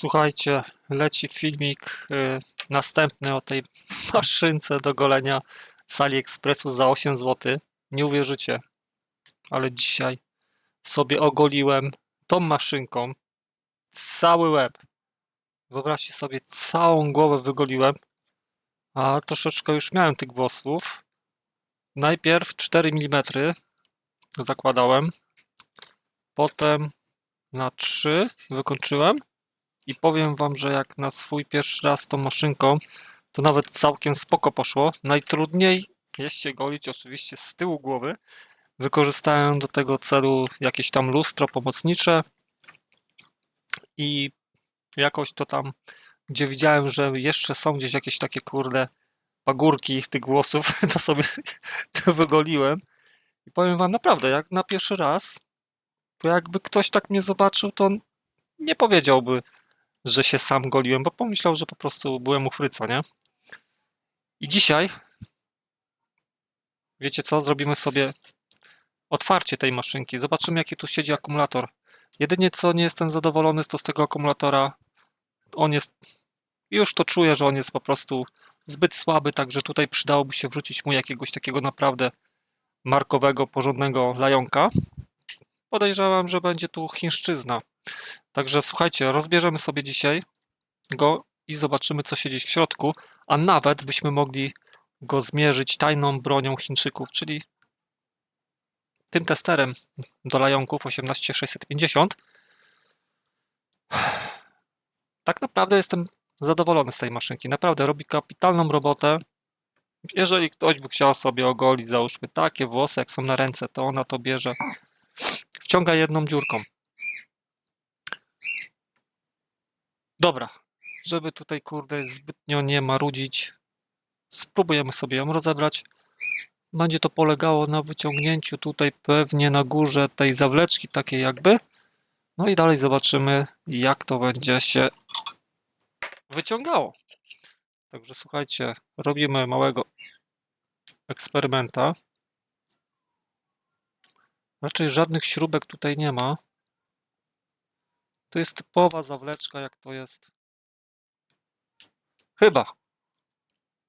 Słuchajcie, leci filmik y, następny o tej maszynce do golenia z AliExpressu za 8 zł. Nie uwierzycie, ale dzisiaj sobie ogoliłem tą maszynką cały łeb. Wyobraźcie sobie, całą głowę wygoliłem, a troszeczkę już miałem tych włosów. Najpierw 4 mm zakładałem, potem na 3 wykończyłem i powiem wam, że jak na swój pierwszy raz tą maszynką, to nawet całkiem spoko poszło. Najtrudniej jest się golić oczywiście z tyłu głowy. Wykorzystałem do tego celu jakieś tam lustro pomocnicze i jakoś to tam, gdzie widziałem, że jeszcze są gdzieś jakieś takie kurde pagórki tych włosów, to sobie to wygoliłem. I powiem wam naprawdę, jak na pierwszy raz, to jakby ktoś tak mnie zobaczył, to nie powiedziałby, że się sam goliłem, bo pomyślał, że po prostu byłem u nie? I dzisiaj, wiecie co, zrobimy sobie otwarcie tej maszynki. Zobaczymy, jaki tu siedzi akumulator. Jedynie co nie jestem zadowolony, to z tego akumulatora on jest, już to czuję, że on jest po prostu zbyt słaby, także tutaj przydałoby się wrzucić mu jakiegoś takiego naprawdę markowego, porządnego lajonka. Podejrzewam, że będzie tu chińszczyzna. Także słuchajcie, rozbierzemy sobie dzisiaj go i zobaczymy, co siedzi w środku, a nawet byśmy mogli go zmierzyć tajną bronią Chińczyków, czyli tym testerem do lajonków 18650. Tak naprawdę jestem zadowolony z tej maszynki. Naprawdę robi kapitalną robotę. Jeżeli ktoś by chciał sobie ogolić, załóżmy takie włosy, jak są na ręce, to ona to bierze, wciąga jedną dziurką. Dobra, żeby tutaj kurde zbytnio nie marudzić, spróbujemy sobie ją rozebrać. Będzie to polegało na wyciągnięciu tutaj pewnie na górze tej zawleczki takiej jakby. No i dalej zobaczymy jak to będzie się wyciągało. Także słuchajcie, robimy małego eksperymenta. Raczej żadnych śrubek tutaj nie ma. To jest typowa zawleczka, jak to jest. Chyba.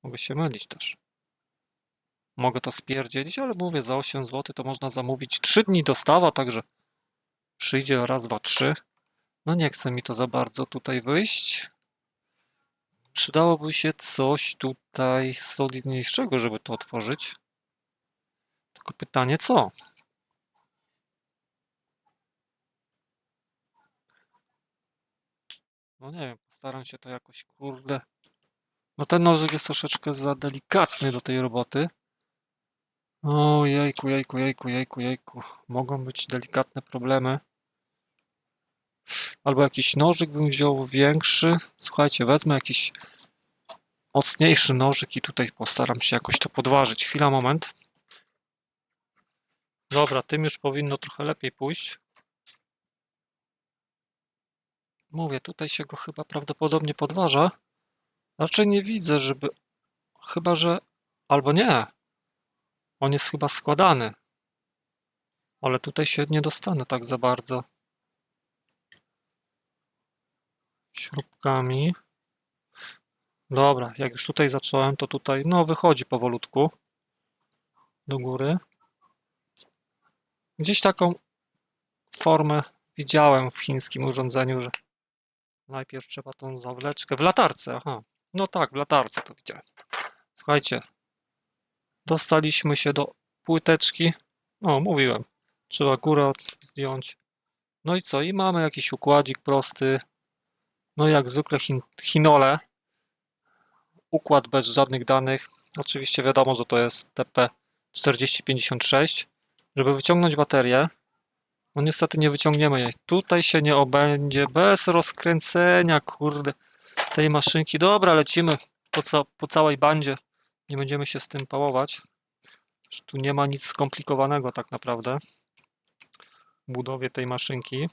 Mogę się mylić też. Mogę to spierdzielić, ale mówię, za 8 zł to można zamówić 3 dni dostawa, także przyjdzie raz, dwa, trzy. No nie chce mi to za bardzo tutaj wyjść. Przydałoby się coś tutaj solidniejszego, żeby to otworzyć. Tylko pytanie co? No nie wiem, postaram się to jakoś, kurde. No ten nożyk jest troszeczkę za delikatny do tej roboty. O jejku, jejku, jejku, jejku. Mogą być delikatne problemy. Albo jakiś nożyk bym wziął większy. Słuchajcie, wezmę jakiś mocniejszy nożyk i tutaj postaram się jakoś to podważyć. Chwila, moment. Dobra, tym już powinno trochę lepiej pójść. Mówię, tutaj się go chyba prawdopodobnie podważa. Raczej nie widzę, żeby... Chyba, że... Albo nie. On jest chyba składany. Ale tutaj się nie dostanę tak za bardzo. Śrubkami. Dobra, jak już tutaj zacząłem, to tutaj, no wychodzi powolutku. Do góry. Gdzieś taką formę widziałem w chińskim urządzeniu, że najpierw trzeba tą zawleczkę w latarce, aha. No tak, w latarce to widziałem. Słuchajcie, dostaliśmy się do płyteczki. O, mówiłem. Trzeba górę zdjąć. No i co? I mamy jakiś układzik prosty. No jak zwykle chin chinole. Układ bez żadnych danych. Oczywiście wiadomo, że to jest TP4056. Żeby wyciągnąć baterię, no niestety nie wyciągniemy jej. Tutaj się nie obędzie bez rozkręcenia, kurde, tej maszynki. Dobra, lecimy po, ca po całej bandzie. Nie będziemy się z tym pałować. Tu nie ma nic skomplikowanego tak naprawdę w budowie tej maszynki.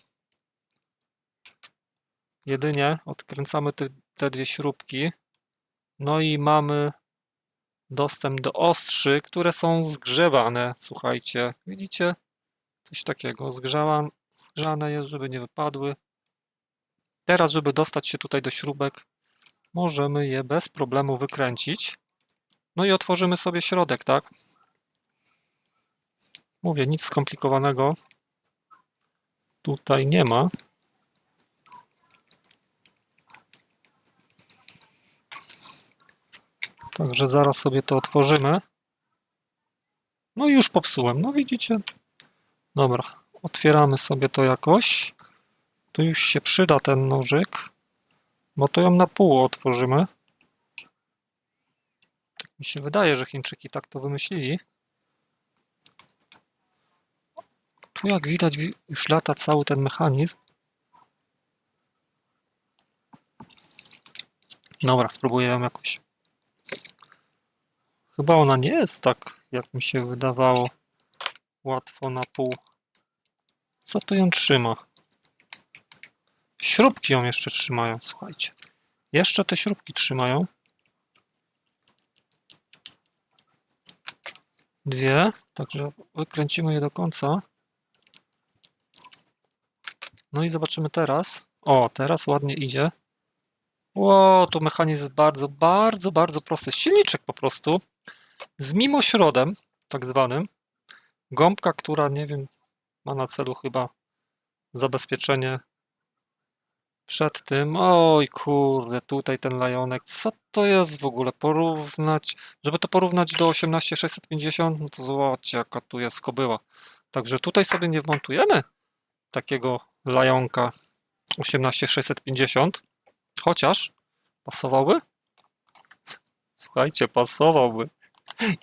Jedynie odkręcamy te, te dwie śrubki. No i mamy dostęp do ostrzy, które są zgrzewane. Słuchajcie, widzicie? Coś takiego. Zgrzałam, zgrzane jest, żeby nie wypadły. Teraz, żeby dostać się tutaj do śrubek, możemy je bez problemu wykręcić. No i otworzymy sobie środek, tak? Mówię, nic skomplikowanego tutaj nie ma. Także zaraz sobie to otworzymy. No i już popsułem, no widzicie? Dobra, otwieramy sobie to jakoś. Tu już się przyda ten nożyk, bo to ją na pół otworzymy. Tak mi się wydaje, że Chińczyki tak to wymyślili. Tu jak widać wi- już lata cały ten mechanizm. Dobra, spróbuję ją jakoś. Chyba ona nie jest tak, jak mi się wydawało, łatwo na pół. Co tu ją trzyma? Śrubki ją jeszcze trzymają, słuchajcie. Jeszcze te śrubki trzymają. Dwie, także wykręcimy je do końca. No i zobaczymy teraz. O, teraz ładnie idzie. Ło, tu mechanizm jest bardzo, bardzo, bardzo prosty. Silniczek po prostu z mimośrodem, tak zwanym. Gąbka, która, nie wiem, ma na celu chyba zabezpieczenie przed tym. Oj, kurde, tutaj ten lajonek. Co to jest w ogóle? Porównać, żeby to porównać do 18650, no to zobaczcie, jaka tu jest kobyła. Także tutaj sobie nie wmontujemy takiego lajonka 18650, chociaż pasowałby? Słuchajcie, pasowałby.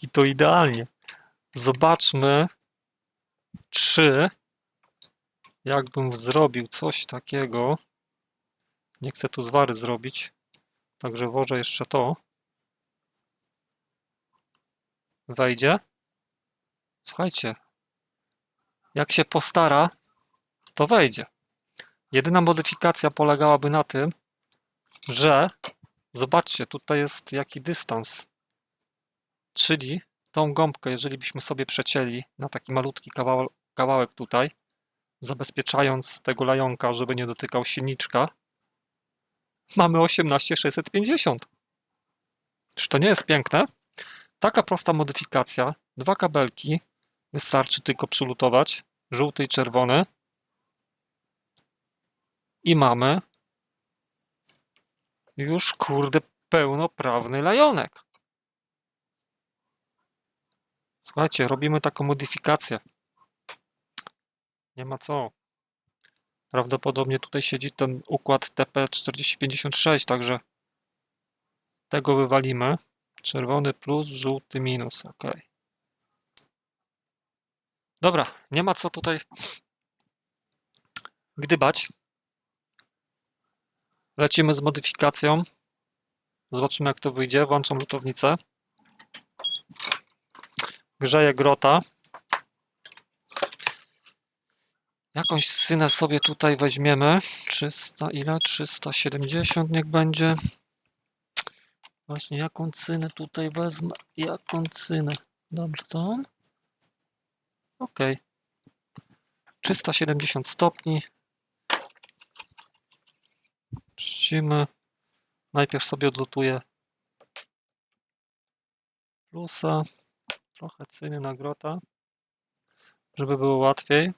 I to idealnie. Zobaczmy, czy jakbym zrobił coś takiego. Nie chcę tu zwary zrobić, także włożę jeszcze to. Wejdzie. Słuchajcie, jak się postara, to wejdzie. Jedyna modyfikacja polegałaby na tym, że zobaczcie, tutaj jest jaki dystans. Czyli tą gąbkę, jeżeli byśmy sobie przecięli na taki malutki kawał, kawałek tutaj, zabezpieczając tego lajonka, żeby nie dotykał silniczka, mamy 18650. Czy to nie jest piękne? Taka prosta modyfikacja. Dwa kabelki. Wystarczy tylko przylutować. Żółty i czerwony. I mamy już kurde pełnoprawny lajonek. Słuchajcie, robimy taką modyfikację. Nie ma co. Prawdopodobnie tutaj siedzi ten układ TP4056, także tego wywalimy. Czerwony plus, żółty minus. OK. Dobra, nie ma co tutaj gdybać. Lecimy z modyfikacją. Zobaczymy jak to wyjdzie. Włączam lutownicę. Grzeje grota. Jakąś synę sobie tutaj weźmiemy. 300 ile? 370 niech będzie. Właśnie jaką cynę tutaj wezmę? Jaką cynę? Dobrze to. Ok. 370 stopni. Czcimy. Najpierw sobie odlutuję plusa. Trochę cyny na grota. Żeby było łatwiej.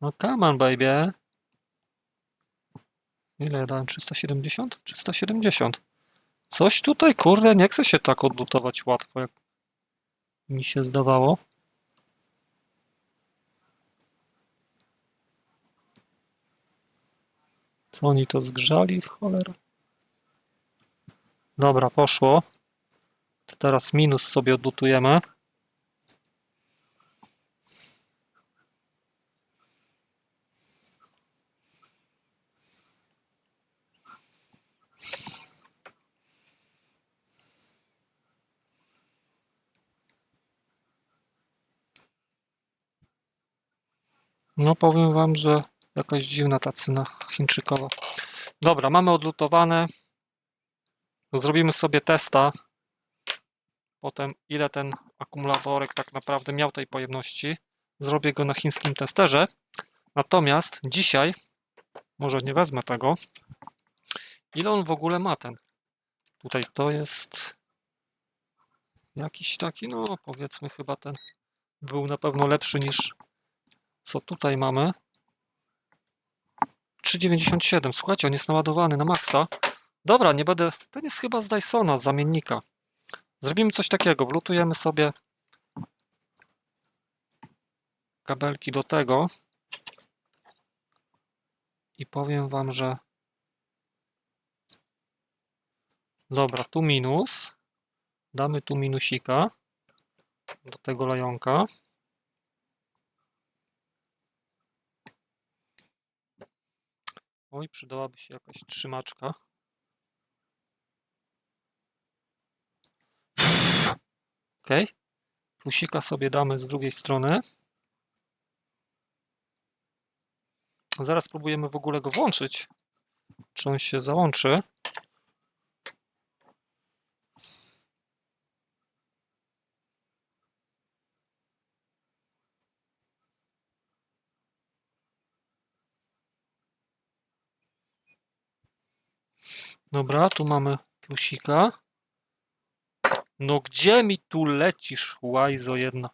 No come on, baby. Ile dałem? 370? 370. Coś tutaj, kurde, nie chce się tak odlutować łatwo, jak mi się zdawało. Co oni to zgrzali? Cholera. Dobra, poszło. To teraz minus sobie odlutujemy. No powiem wam, że jakaś dziwna ta cena chińczykowa. Dobra, mamy odlutowane. Zrobimy sobie testa. Potem ile ten akumulatorek tak naprawdę miał tej pojemności. zrobię go na chińskim testerze. Natomiast dzisiaj, może nie wezmę tego, ile on w ogóle ma ten? Tutaj to jest jakiś taki, no powiedzmy chyba ten był na pewno lepszy niż co tutaj mamy. 3,97. Słuchajcie, on jest naładowany na maksa. Dobra, nie będę. Ten jest chyba z Dysona, z zamiennika. Zrobimy coś takiego. Wlutujemy sobie kabelki do tego. I powiem Wam, że. Dobra, tu minus. Damy tu minusika do tego lajonka. Oj, przydałaby się jakaś trzymaczka. Ok. Plusika sobie damy z drugiej strony. Zaraz spróbujemy w ogóle go włączyć. Czy on się załączy? Dobra, tu mamy plusika. No gdzie mi tu lecisz, łajzo jedna?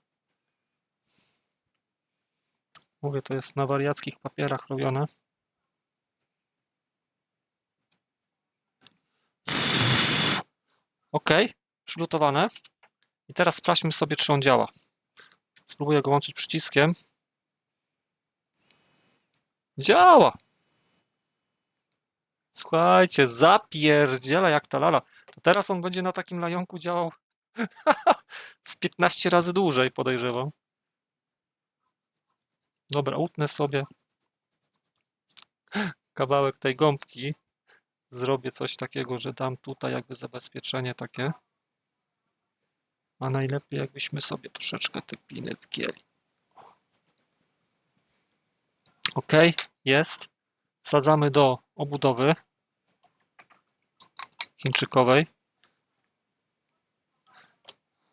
Mówię, to jest na wariackich papierach robione. Ok, przygotowane. I teraz sprawdźmy sobie, czy on działa. Spróbuję go łączyć przyciskiem. Działa! Słuchajcie, zapierdziela jak ta lala. To teraz on będzie na takim lajonku działał z 15 razy dłużej, podejrzewam. Dobra, utnę sobie kawałek tej gąbki. Zrobię coś takiego, że dam tutaj jakby zabezpieczenie takie. A najlepiej jakbyśmy sobie troszeczkę te piny wgięli. Ok, jest. Wsadzamy do obudowy chińczykowej.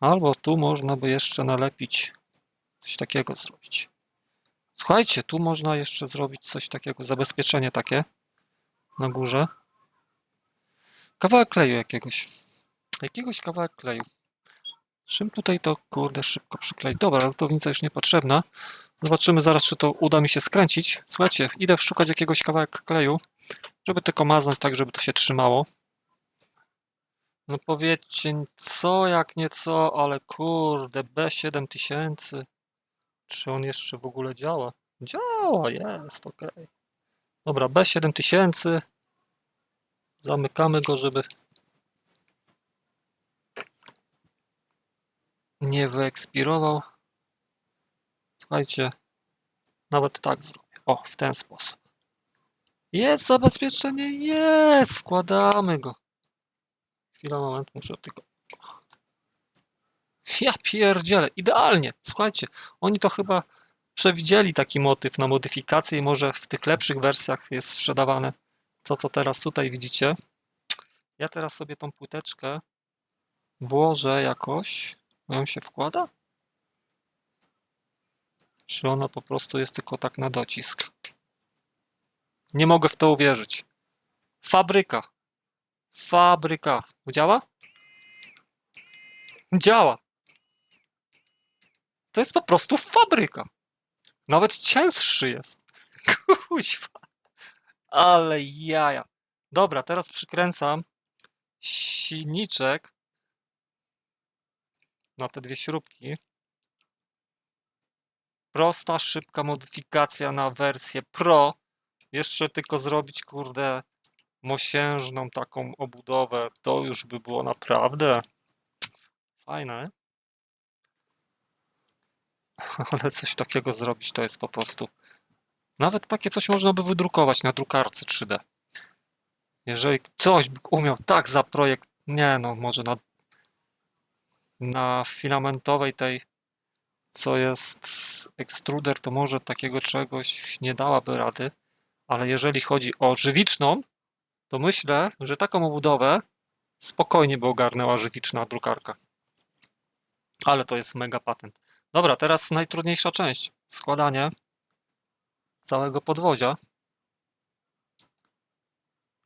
Albo tu można by jeszcze nalepić coś takiego zrobić. Słuchajcie, tu można jeszcze zrobić coś takiego, zabezpieczenie takie na górze. Kawałek kleju jakiegoś. Jakiegoś kawałek kleju. Czym tutaj to, kurde, szybko przykleić? Dobra, lutownica już niepotrzebna. Zobaczymy zaraz, czy to uda mi się skręcić. Słuchajcie, idę szukać jakiegoś kawałek kleju, żeby tylko maznąć tak, żeby to się trzymało. No powiedzcie, co jak nie co, ale kurde, B7000. Czy on jeszcze w ogóle działa? Działa, jest, ok. Dobra, B7000. Zamykamy go, żeby nie wyekspirował. Słuchajcie, nawet tak zrobię. O, w ten sposób. Jest zabezpieczenie, jest! Wkładamy go. Chwila, moment, muszę tylko... Ja pierdzielę, idealnie. Słuchajcie, oni to chyba przewidzieli taki motyw na modyfikację i może w tych lepszych wersjach jest sprzedawane to, co teraz tutaj widzicie. Ja teraz sobie tą płyteczkę włożę jakoś. Ją się wkłada? Czy ona po prostu jest tylko tak na docisk? Nie mogę w to uwierzyć. Fabryka. Fabryka. Działa? Działa. To jest po prostu fabryka. Nawet cięższy jest. Kuźwa. Ale jaja. Dobra, teraz przykręcam silniczek na te dwie śrubki. Prosta, szybka modyfikacja na wersję Pro. Jeszcze tylko zrobić, kurde, mosiężną taką obudowę. To już by było naprawdę fajne. Ale coś takiego zrobić to jest po prostu. Nawet takie coś można by wydrukować na drukarce 3D. Jeżeli ktoś by umiał tak za projekt, nie no, może na, na filamentowej tej, co jest ekstruder, to może takiego czegoś nie dałaby rady, ale jeżeli chodzi o żywiczną, to myślę, że taką obudowę spokojnie by ogarnęła żywiczna drukarka. Ale to jest mega patent. Dobra, teraz najtrudniejsza część. Składanie całego podwozia.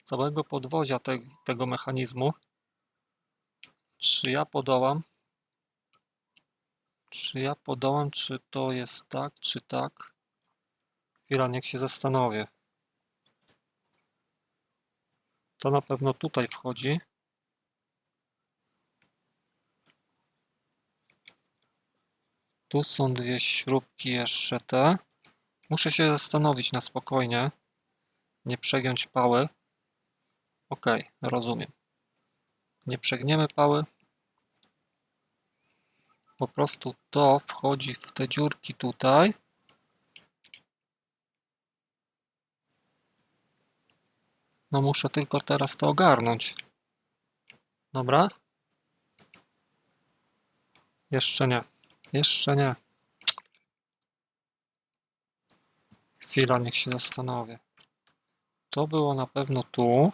Całego podwozia te, tego mechanizmu. Czy ja podołam? Czy ja podołam, czy to jest tak, czy tak? Chwila, niech się zastanowię. To na pewno tutaj wchodzi. Tu są dwie śrubki jeszcze te. Muszę się zastanowić na spokojnie. Nie przegiąć pały. Ok, rozumiem. Nie przegniemy pały. Po prostu to wchodzi w te dziurki tutaj. No muszę tylko teraz to ogarnąć. Dobra? Jeszcze nie. Jeszcze nie. Chwila, niech się zastanowię. To było na pewno tu.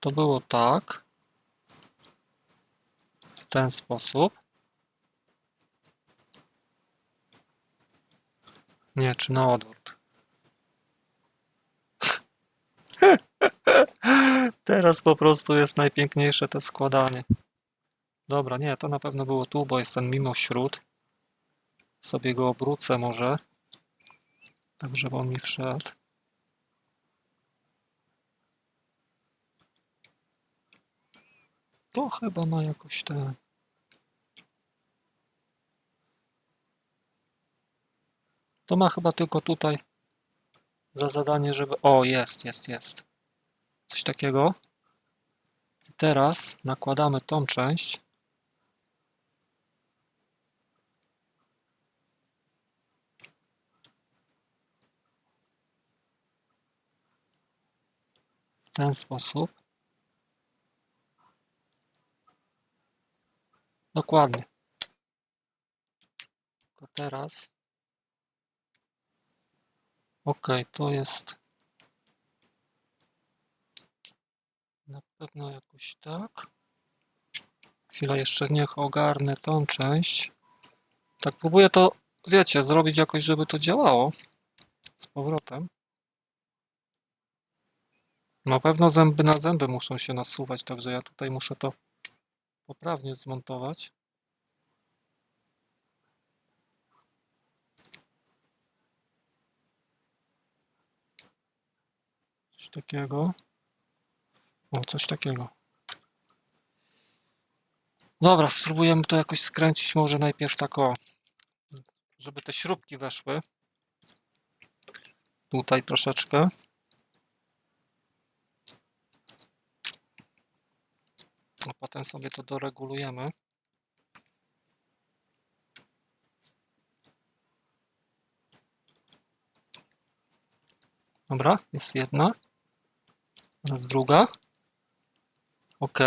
To było tak. Ten sposób. Nie, czy na odwrót. Teraz po prostu jest najpiękniejsze to składanie. Dobra, nie, to na pewno było tu, bo jest ten mimo śród. Sobie go obrócę może. Tak, żeby on mi wszedł. To chyba ma jakoś ten. To ma chyba tylko tutaj za zadanie, żeby. O, jest, jest, jest. Coś takiego. I teraz nakładamy tą część. W ten sposób. Dokładnie. Tylko teraz. Ok, to jest na pewno jakoś tak. Chwila, jeszcze niech ogarnę tą część. Tak, próbuję to, wiecie, zrobić jakoś, żeby to działało z powrotem. Na pewno zęby na zęby muszą się nasuwać, także ja tutaj muszę to poprawnie zmontować. Coś takiego. O, coś takiego. Dobra, spróbujemy to jakoś skręcić może najpierw tak o, żeby te śrubki weszły. Tutaj troszeczkę. A potem sobie to doregulujemy. Dobra, jest jedna. Teraz druga. Ok.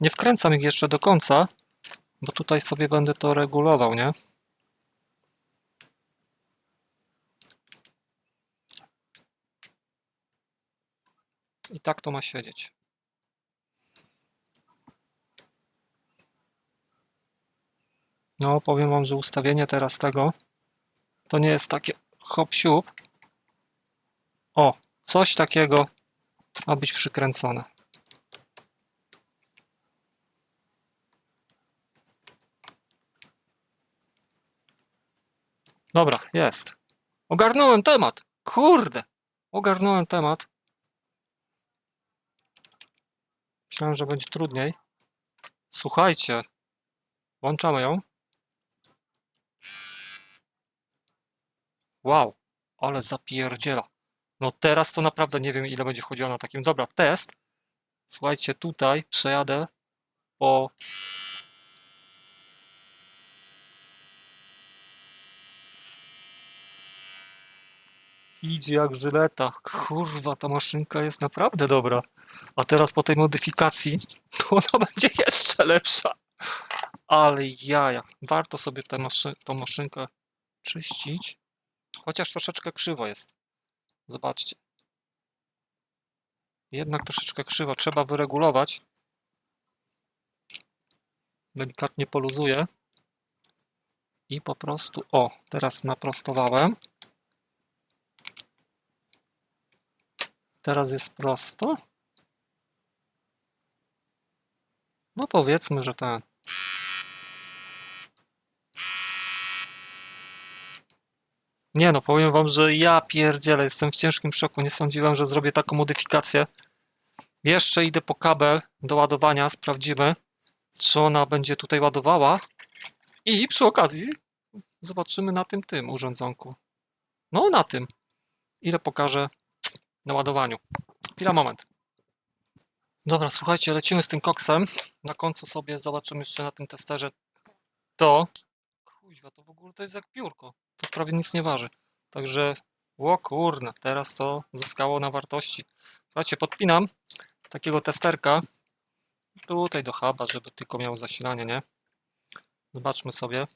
Nie wkręcam ich jeszcze do końca, bo tutaj sobie będę to regulował, nie? I tak to ma siedzieć. No, powiem wam, że ustawienie teraz tego to nie jest takie hop siup. O, coś takiego ma być przykręcone. Dobra, jest. Ogarnąłem temat. Kurde. Ogarnąłem temat. Myślałem, że będzie trudniej. Słuchajcie. Włączamy ją. Wow, ale zapierdziela. No teraz to naprawdę nie wiem ile będzie chodziło na takim. Dobra, test. Słuchajcie, tutaj przejadę po... Idzie jak żyleta. Kurwa, ta maszynka jest naprawdę dobra. A teraz po tej modyfikacji to ona będzie jeszcze lepsza. Ale jaja. Warto sobie tę maszynkę czyścić. Chociaż troszeczkę krzywo jest. Zobaczcie. Jednak troszeczkę krzywo. Trzeba wyregulować. Delikatnie poluzuję. I po prostu, o, teraz naprostowałem. Teraz jest prosto. No powiedzmy, że ten. Nie no, powiem wam, że ja pierdzielę, jestem w ciężkim szoku. Nie sądziłem, że zrobię taką modyfikację. Jeszcze idę po kabel do ładowania, sprawdzimy, czy ona będzie tutaj ładowała. I przy okazji zobaczymy na tym tym urządzonku. No na tym. Ile pokażę na ładowaniu. Chwila, moment. Dobra, słuchajcie, lecimy z tym koksem. Na końcu sobie zobaczymy jeszcze na tym testerze to. Kuźwa, to w ogóle to jest jak piórko. To prawie nic nie waży. Także, o kurna, teraz to zyskało na wartości. Słuchajcie, podpinam takiego testerka tutaj do huba, żeby tylko miał zasilanie, nie? Zobaczmy sobie.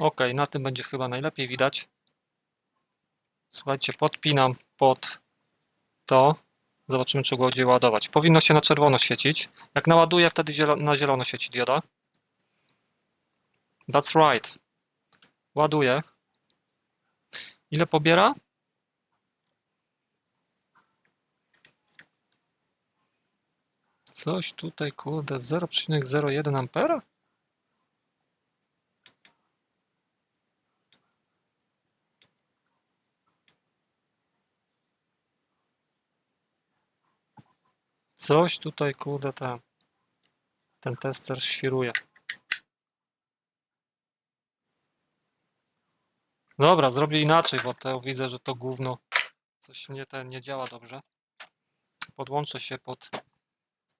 Ok, na tym będzie chyba najlepiej widać. Słuchajcie, podpinam pod to. Zobaczymy, czy go będzie ładować. Powinno się na czerwono świecić. Jak naładuję, wtedy zielo na zielono świeci dioda. That's right. Ładuję. Ile pobiera? Coś tutaj, kurde, 0,01 ampera? Coś tutaj, kurde, ten, ten tester świruje. Dobra, zrobię inaczej, bo to widzę, że to gówno coś mnie ten nie działa dobrze. Podłączę się pod,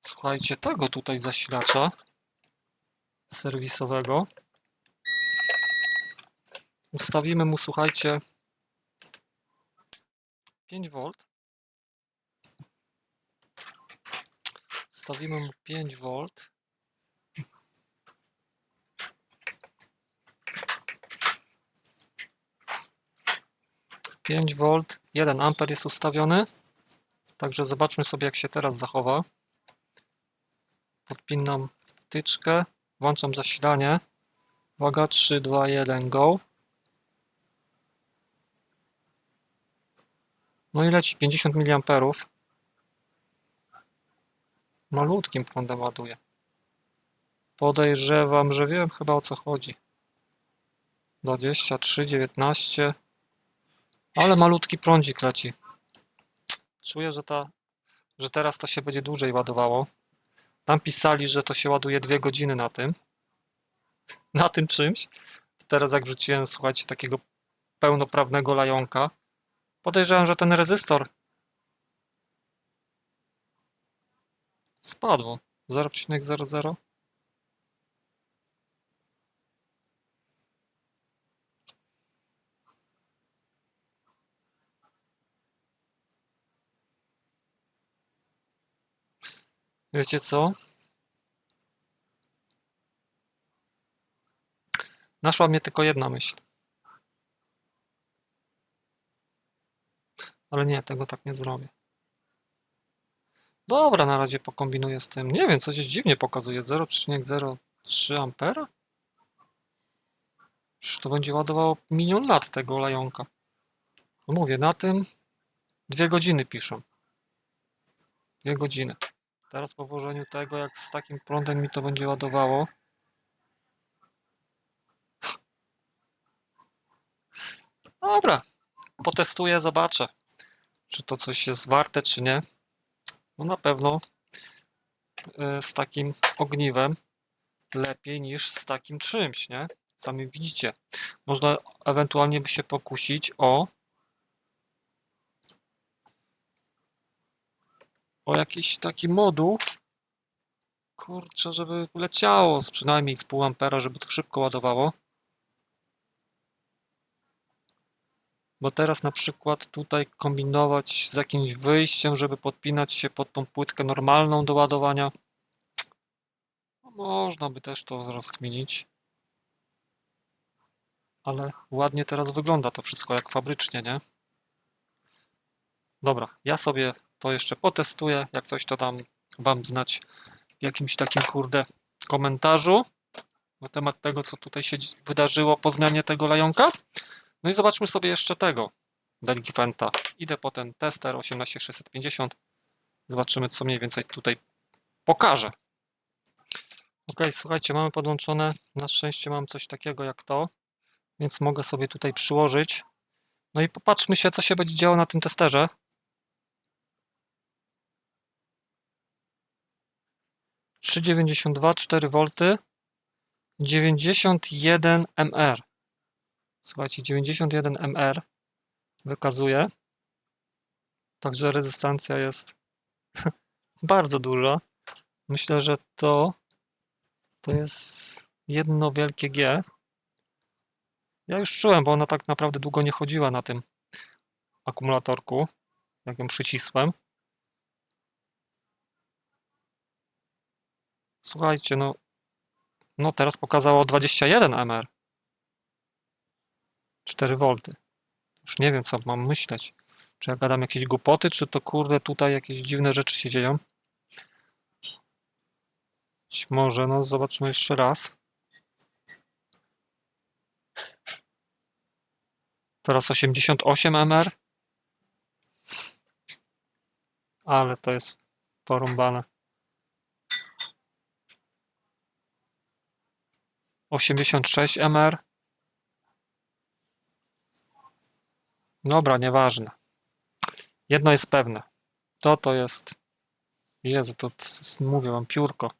słuchajcie, tego tutaj zasilacza serwisowego. Ustawimy mu, słuchajcie, 5V. Stawimy mu 5V. Pięć V, 1 A jest ustawiony. Także zobaczmy sobie, jak się teraz zachowa. Podpinam wtyczkę, włączam zasilanie. Uwaga, 3, 2, 1, go. No i leci 50 mA. Malutkim prądem ładuje. Podejrzewam, że wiem chyba o co chodzi. 23, 19. Ale malutki prądzik leci. Czuję, że, ta, że teraz to się będzie dłużej ładowało. Tam pisali, że to się ładuje 2 godziny na tym. Na tym czymś. Teraz jak wrzuciłem, słuchajcie, takiego pełnoprawnego lajonka, podejrzewam, że ten rezystor Spadło. 0,00. Wiecie co? Naszła mnie tylko jedna myśl. Ale nie, tego tak nie zrobię. Dobra, na razie pokombinuję z tym. Nie wiem, coś dziwnie pokazuje. 0,03 ampera? Przecież to będzie ładowało milion lat tego lajonka. Mówię, na tym dwie godziny piszą. Dwie godziny. Teraz po włożeniu tego, jak z takim prądem mi to będzie ładowało. Dobra, potestuję, zobaczę, czy to coś jest warte, czy nie. No na pewno e, z takim ogniwem lepiej niż z takim czymś, nie? Sami widzicie. Można ewentualnie by się pokusić o o jakiś taki moduł kurczę, żeby leciało z przynajmniej z pół ampera, żeby to szybko ładowało. Bo teraz na przykład tutaj kombinować z jakimś wyjściem, żeby podpinać się pod tą płytkę normalną do ładowania. No można by też to rozkminić. Ale ładnie teraz wygląda to wszystko jak fabrycznie, nie? Dobra, ja sobie to jeszcze potestuję. Jak coś to tam chyba znać w jakimś takim, kurde, komentarzu na temat tego, co tutaj się wydarzyło po zmianie tego lajonka. No i zobaczmy sobie jeszcze tego Delikventa. Idę po ten tester 18650. Zobaczymy, co mniej więcej tutaj pokaże. Ok, słuchajcie, mamy podłączone. Na szczęście mam coś takiego jak to, więc mogę sobie tutaj przyłożyć. No i popatrzmy się, co się będzie działo na tym testerze. Trzy dziewięćdziesiąt dwa, 4 V, 91 mR. Słuchajcie, 91 mR wykazuje. Także rezystancja jest bardzo duża. Myślę, że to to jest jedno wielkie G. Ja już czułem, bo ona tak naprawdę długo nie chodziła na tym akumulatorku, jak ją przycisłem. Słuchajcie, no, no teraz pokazało 21 mR. 4 V. Już nie wiem, co mam myśleć. Czy ja gadam jakieś głupoty, czy to kurde tutaj jakieś dziwne rzeczy się dzieją. Być może, no zobaczmy jeszcze raz. Teraz 88 mR. Ale to jest porąbane. 86 mR. Dobra, nieważne. Jedno jest pewne. To to jest. Jezu, to, mówię wam piórko.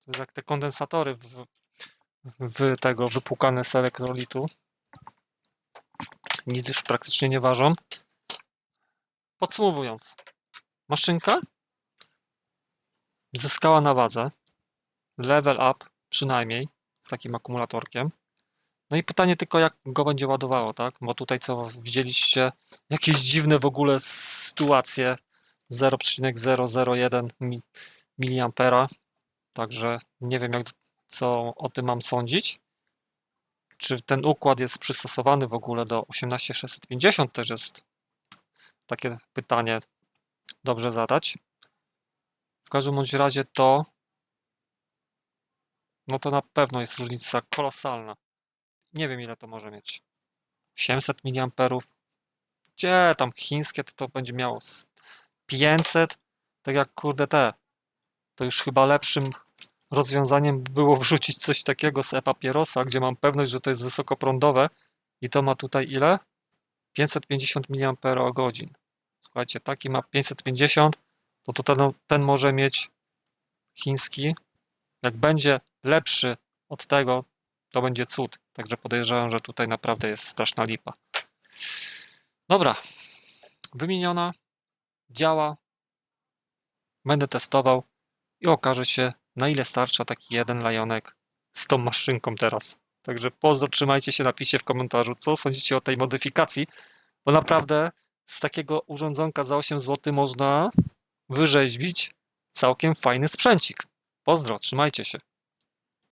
To jest jak te kondensatory w, w tego wypłukane z elektrolitu. Nic już praktycznie nie ważą. Podsumowując, maszynka zyskała na wadze. Level up przynajmniej z takim akumulatorkiem. No i pytanie tylko, jak go będzie ładowało, tak? Bo tutaj co widzieliście, jakieś dziwne w ogóle sytuacje 0,001 mi- miliampera. Także nie wiem, jak, co o tym mam sądzić. Czy ten układ jest przystosowany w ogóle do 18650 też jest takie pytanie dobrze zadać. W każdym bądź razie to no to na pewno jest różnica kolosalna. Nie wiem ile to może mieć. 800 mAh. Gdzie tam chińskie to, to będzie miało z 500, tak jak kurde te. To już chyba lepszym rozwiązaniem było wrzucić coś takiego z e-papierosa, gdzie mam pewność, że to jest wysokoprądowe i to ma tutaj ile? 550 mAh. Słuchajcie, taki ma 550, to, to ten, ten może mieć chiński. Jak będzie lepszy od tego, to będzie cud. Także podejrzewam, że tutaj naprawdę jest straszna lipa. Dobra, wymieniona, działa. Będę testował i okaże się, na ile starcza taki jeden lajonek z tą maszynką teraz. Także pozdro, trzymajcie się, napiszcie w komentarzu, co sądzicie o tej modyfikacji, bo naprawdę z takiego urządzonka za 8 zł można wyrzeźbić całkiem fajny sprzęcik. Pozdro, trzymajcie się.